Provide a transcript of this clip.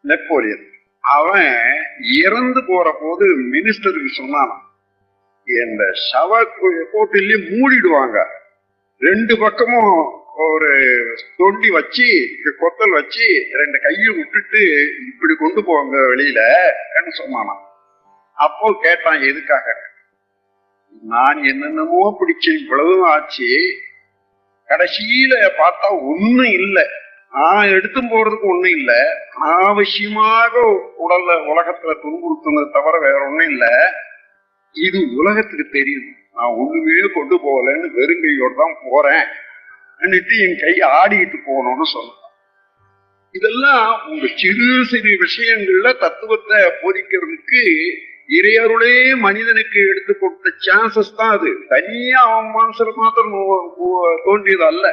Napoleon. அவன் இறந்து போற போது மினிஸ்டருக்கு சொன்னான் இந்த சவ கோட்டிலே மூடிடுவாங்க. ரெண்டு பக்கமும் ஒரு தொண்டி வச்சு கொத்தல் வச்சு ரெண்டு கையும் விட்டுட்டு இப்படி கொண்டு போவாங்க வெளியில சொன்னானா அப்போ கேட்டான் எதுக்காக? நான் என்னென்னமோ பிடிச்சேன் இவ்வளவும் ஆச்சு. கடைசியில பார்த்தா ஒண்ணும் இல்லை. நான் எடுத்தும் போறதுக்கு ஒண்ணும் இல்ல. ஆவசியமாக உடல்ல உலகத்துல துன்புறுத்துனது தவிர வேற ஒண்ணும் இல்ல. இது உலகத்துக்கு தெரியும். நான் ஒண்ணுமே கொண்டு போகலன்னு வெறுங்கையோடு தான் போறேன். என் கை ஆடிக்கிட்டு போகணும்னு சொல்லலாம் இதெல்லாம் உங்க சிறு சிறு விஷயங்கள்ல தத்துவத்தை போதிக்கிறதுக்கு இறையருளே மனிதனுக்கு எடுத்து கொடுத்த சான்சஸ் தான் அது. தனியா அவன் மனசுல மாத்திரம் தோன்றியது அல்ல.